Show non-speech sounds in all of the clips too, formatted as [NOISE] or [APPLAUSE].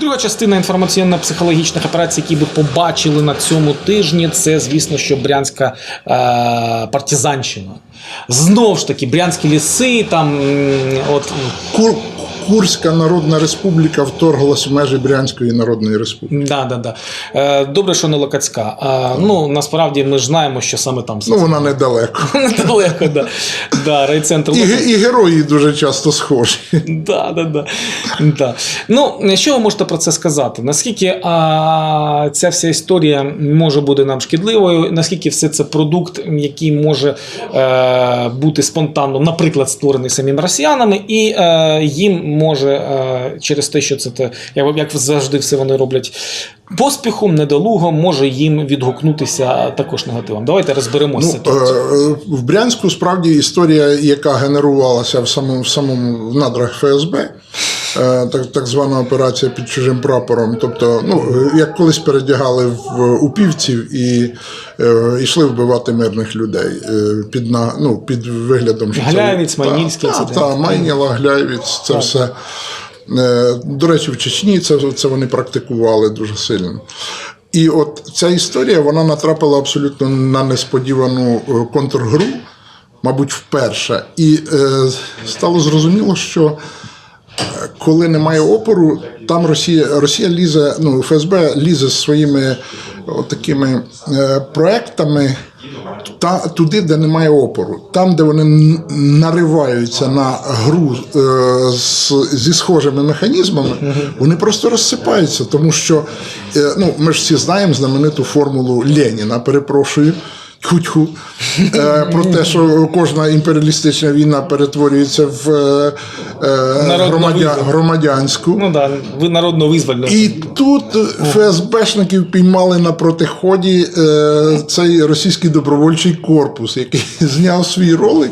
Друга частина інформаційно-психологічних операцій, які би побачили на цьому тижні, це, звісно, що брянська е, партизанщина. Знову ж таки, брянські ліси, там от Кур, Курська Народна Республіка вторглась в межі Брянської Народної Республіки. Да, да, да. Е, добре, що не Локацька. А, ну, насправді ми ж знаємо, що саме там Ну, вона недалеко. [LAUGHS] недалеко, да. Да, райцентр І, і герої дуже часто схожі. Да, да, да. Да. Ну, що ви можете про це сказати? Наскільки а, ця вся історія може бути нам шкідливою? Наскільки все це продукт, який може е, бути спонтанно, наприклад, створений самими росіянами, і е, їм може е, через те, що це те, як, завжди все вони роблять. Поспіхом, недолугом може їм відгукнутися також негативом. Давайте розберемося. Ну, е, в Брянську справді історія, яка генерувалася в самому, в самому в надрах ФСБ, так, так звана операція під чужим прапором. Тобто, ну, е, як колись передягали в упівців і е, йшли вбивати мирних людей е, під, на, ну, під виглядом що це- Гляєвець, Та, та, та, Майніла, Гляєвець, це все. Е, До речі, в Чечні це, це вони практикували дуже сильно. І от ця історія вона натрапила абсолютно на несподівану е, контргру, мабуть, вперше. І е, стало зрозуміло, що е, коли немає опору, там Росія, Росія лізе, ну, ФСБ лізе своїми от такими е, проектами та, туди, де немає опору. Там, де вони нариваються на гру е, з, зі схожими механізмами, вони просто розсипаються, тому що е, ну, ми ж всі знаємо знамениту формулу Леніна, перепрошую. Тьху-тьху, е, про те, що кожна імперіалістична війна перетворюється в е, е, громадя, громадянську. Ну да, ви народно визвольно. І тут ФСБшників піймали на протиході цей російський добровольчий корпус, який [LAUGHS] зняв свій ролик,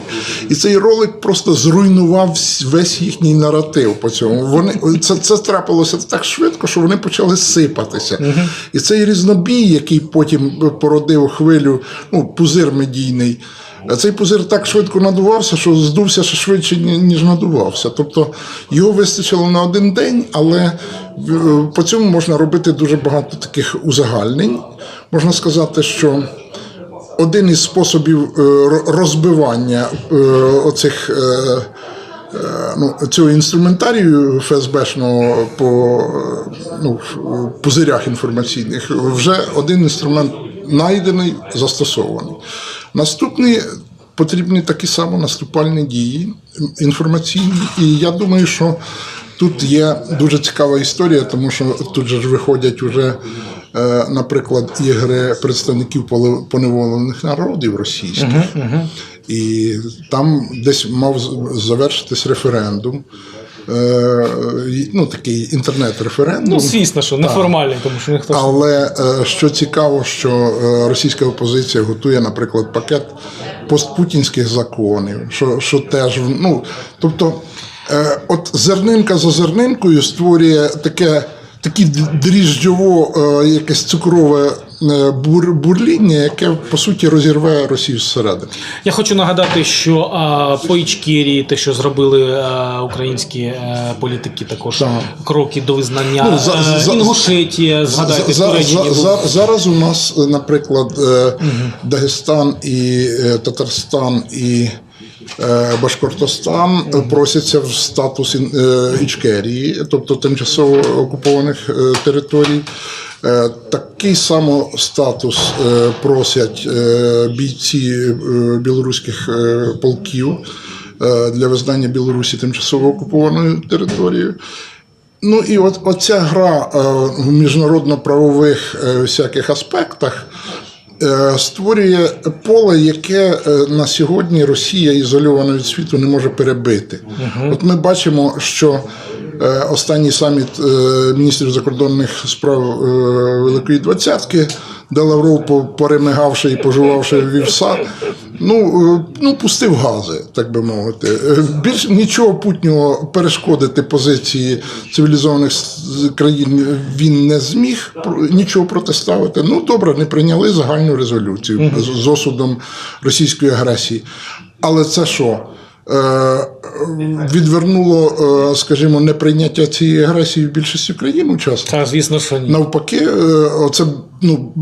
і цей ролик просто зруйнував весь їхній наратив по цьому. Вони це, це трапилося так швидко, що вони почали сипатися. І цей різнобій, який потім породив хвилю, ну пузир медійний. Цей пузир так швидко надувався, що здувся ще швидше, ніж надувався. Тобто його вистачило на один день, але е, по цьому можна робити дуже багато таких узагальнень. Можна сказати, що один із способів е, розбивання е, оцих. Ну, цього інструментарію ФСБшного по ну, пузирях інформаційних вже один інструмент знайдений, застосований. Наступний потрібні такі само наступальні дії інформаційні. І я думаю, що тут є дуже цікава історія, тому що тут же ж виходять уже, е, наприклад, ігри представників поневолених народів російських. І там десь мав завершитись референдум. Е, Ну, такий інтернет-референдум. Ну, звісно, що неформальний, тому що ніхто Але е, що цікаво, що е, російська опозиція готує, наприклад, пакет постпутінських законів, що, що теж ну, тобто, е, от зернинка за зернинкою створює таке. Такі дріжджово якесь цукрове бур, бурління, яке по суті розірве Росію зсередини. Я хочу нагадати, що а, по Ічкерії, те, що зробили а, українські е, політики, також Так. кроки до визнання Ну, за- Е, за- Інгушетія, згадайте, За- Туреччині за- був. за- зараз у нас, е, наприклад, е, Дагестан і е, Татарстан і е, Башкортостан е, просяться в статус е, Ічкерії, тобто тимчасово окупованих е, територій. Е, Такий само статус е, просять е, бійці білоруських полків для визнання Білорусі тимчасово окупованою територією. Ну і от оця гра в міжнародно-правових всяких аспектах створює поле, яке е, на сьогодні Росія ізольована від світу не може перебити. От ми бачимо, що е, останній саміт е, міністрів закордонних справ е, Великої Двадцятки, де Лавров, по- перемигавши і пожувавши вівса, ну, е, ну, пустив гази, так би мовити. Е, Більш нічого путнього перешкодити позиції цивілізованих країн він не зміг нічого протиставити. Ну, добре, не прийняли загальну резолюцію з- з осудом російської агресії. Але це що? Е, відвернуло, е, скажімо, неприйняття цієї агресії в більшості країн учасників. Так, звісно, що ні. Навпаки, е, оце ну,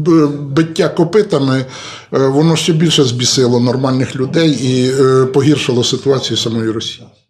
биття копитами, воно ще більше збісило нормальних людей і погіршило ситуацію самої Росії.